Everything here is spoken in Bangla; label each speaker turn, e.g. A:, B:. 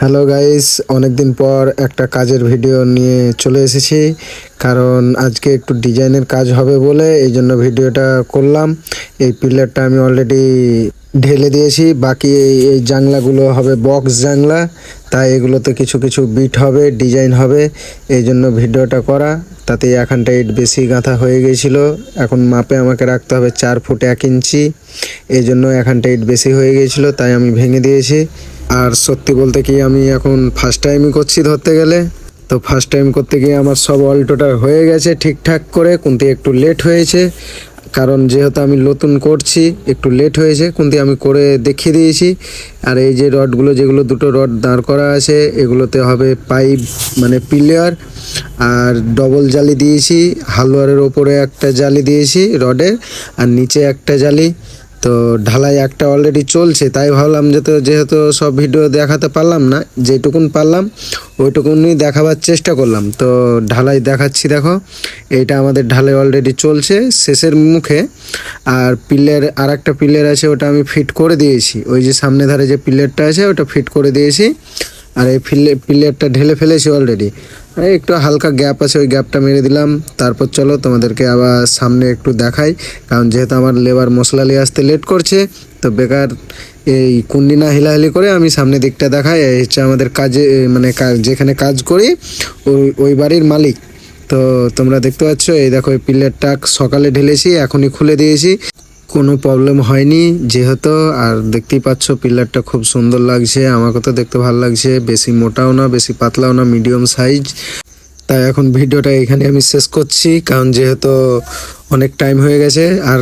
A: হ্যালো গাইস অনেকদিন পর একটা কাজের ভিডিও নিয়ে চলে এসেছি। কারণ আজকে একটু ডিজাইনের কাজ হবে বলে এই জন্য ভিডিওটা করলাম। এই পিলারটা আমি অলরেডি ঢেলে দিয়েছি। বাকি এই জানলাগুলো হবে বক্স জানলা। তাই এগুলোতে কিছু কিছু বিট হবে ডিজাইন হবে। এই জন্য ভিডিওটা করা। তাতে এখানটা ইট বেশি গাঁথা হয়ে গিয়েছিল এখন মাপে আমাকে রাখতে হবে চার ফুট এক ইঞ্চি। এই জন্য এখানটা ইট বেশি হয়ে গিয়েছিল তাই আমি ভেঙে দিয়েছি। আর সত্যি বলতে কি আমি এখন ফার্স্ট টাইমই করছি ধরতে গেলে। তো ফার্স্ট টাইম করতে গিয়ে আমার সব অল্টোটা হয়ে গেছে ঠিকঠাক করে। কিন্তু একটু লেট হয়েছে, কারণ যেহেতু আমি নতুন করছি, একটু লেট হয়েছে, কিন্তু আমি করে দেখিয়ে দিয়েছি। আর এই যে রডগুলো যেগুলো দুটো রড দাঁড় করা আছে, এগুলোতে হবে পাইপ মানে পিলার আর ডবল জালি দিয়েছি। হালুয়ারের ওপরে একটা জালি দিয়েছি রডের আর নিচে একটা জালি। তো ঢালাই একটা অলরেডি চলছে, তাই ভাবলাম যে তো যেহেতু সব ভিডিও দেখাতে পারলাম না, যেটুকুন পারলাম, ওইটুকুনই দেখাবার চেষ্টা করলাম। তো ঢালাই দেখাচ্ছি দেখো, এইটা আমাদের ঢালাই অলরেডি চলছে শেষের মুখে, আর পিলের আর একটা পিলের আছে, ওটা আমি ফিট করে দিয়েছি। ওই যে সামনে ধারে যে পিলেরটা আছে, ওটা ফিট করে দিয়েছি, আর এই পিলে পিলেরটা ঢেলে ফেলেছি অলরেডি একটু হালকা গ্যাপ আছে, ওই গ্যাপটা মেরে দিলাম। তারপর চলো তোমাদেরকে আবার সামনে একটু দেখাই। কারণ যেহেতু আমার লেবার মশলা নিয়ে আসতে লেট করছে, তো বেকার এই কুন্ডি না হিলাহিলি করে আমি সামনে দিকটা দেখাই। হচ্ছে আমাদের কাজে মানে যেখানে কাজ করি, ওই ওই বাড়ির মালিক। তো তোমরা দেখতে পাচ্ছ, এই দেখো, এই পিলারটা সকালে ঢেলেছি, এখনই খুলে দিয়েছি। কোনো প্রবলেম হয়নি, যেহেতু, আর দেখতেই পাচ্ছ পিলারটা খুব সুন্দর লাগছে, আমাকে তো দেখতে ভালো লাগছে, বেশি মোটাও না, বেশি পাতলাও না মিডিয়াম সাইজ তাই এখন ভিডিওটা এখানে আমি শেষ করছি, কারণ যেহেতু অনেক টাইম হয়ে গেছে, আর